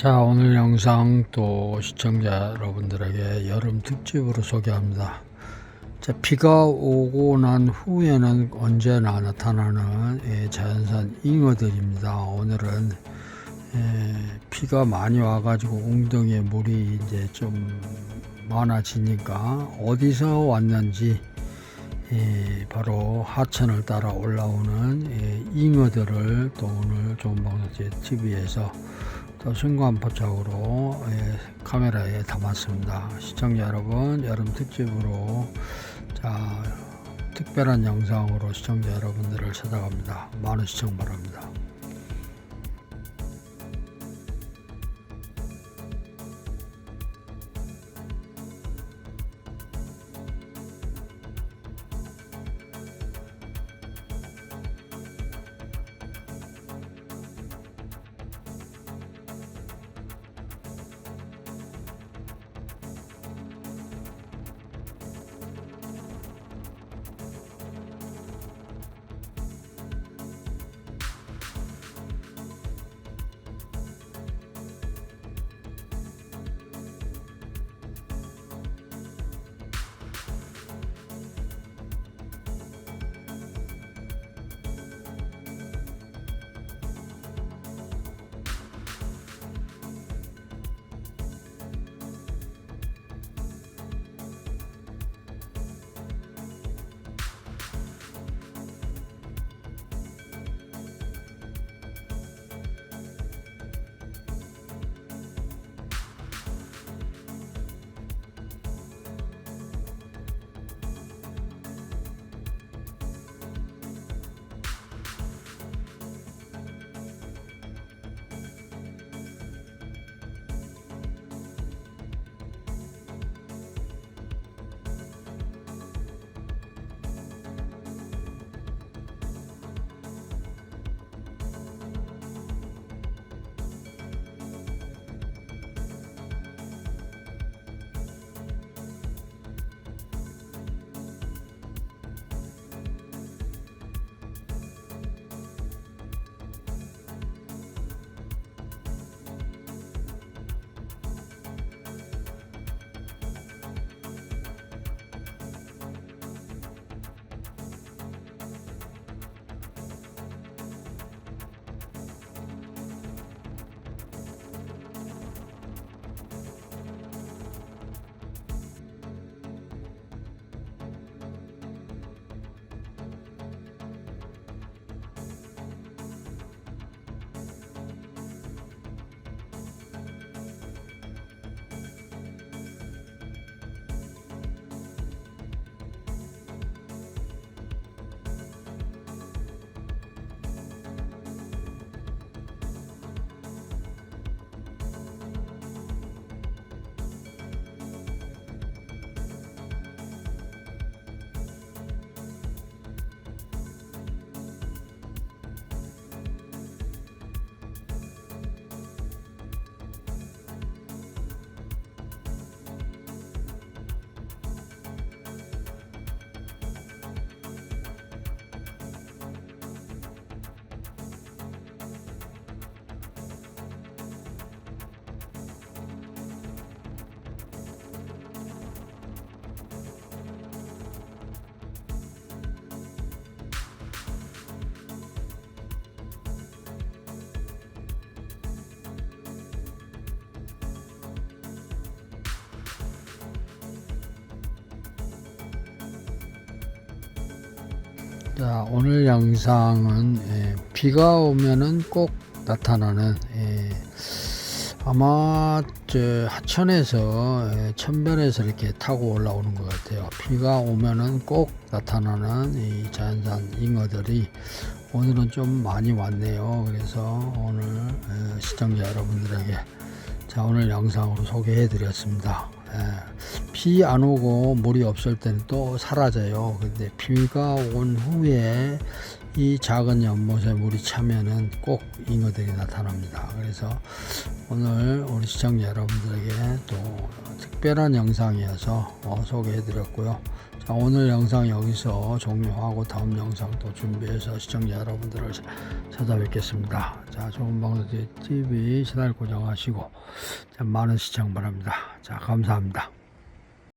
자, 오늘 영상 또 시청자 여러분들에게 여름 특집으로 소개합니다. 자, 비가 오고 난 후에는 언제나 나타나는 예, 자연산 잉어들입니다. 오늘은 예, 비가 많이 와가지고 웅덩이에 물이 이제 좀 많아지니까 어디서 왔는지 예, 바로 하천을 따라 올라오는 예, 잉어들을 또 오늘 좋은방송 TV에서 또 순간포착으로 예, 카메라에 담았습니다. 시청자 여러분, 여름 특집으로 자 특별한 영상으로 시청자 여러분들을 찾아갑니다. 많은 시청 바랍니다. 자, 오늘 영상은 예, 비가 오면은 꼭 나타나는 예, 아마 저 하천에서 예, 천변에서 이렇게 타고 올라오는 것 같아요. 비가 오면은 꼭 나타나는 이 자연산 잉어들이 오늘은 좀 많이 왔네요. 그래서 오늘 예, 시청자 여러분들에게 자 오늘 영상으로 소개해 드렸습니다. 비 안 오고 물이 없을 때는 또 사라져요. 근데 비가 온 후에 이 작은 연못에 물이 차면은 꼭 잉어들이 나타납니다. 그래서 오늘 우리 시청자 여러분들에게 또 특별한 영상이어서 어, 소개해 드렸고요. 자, 오늘 영상 여기서 종료하고 다음 영상 또 준비해서 시청자 여러분들을 자- 찾아뵙겠습니다. 자, 좋은 방송 TV 채널 고정하시고 자, 많은 시청 바랍니다. 자, 감사합니다.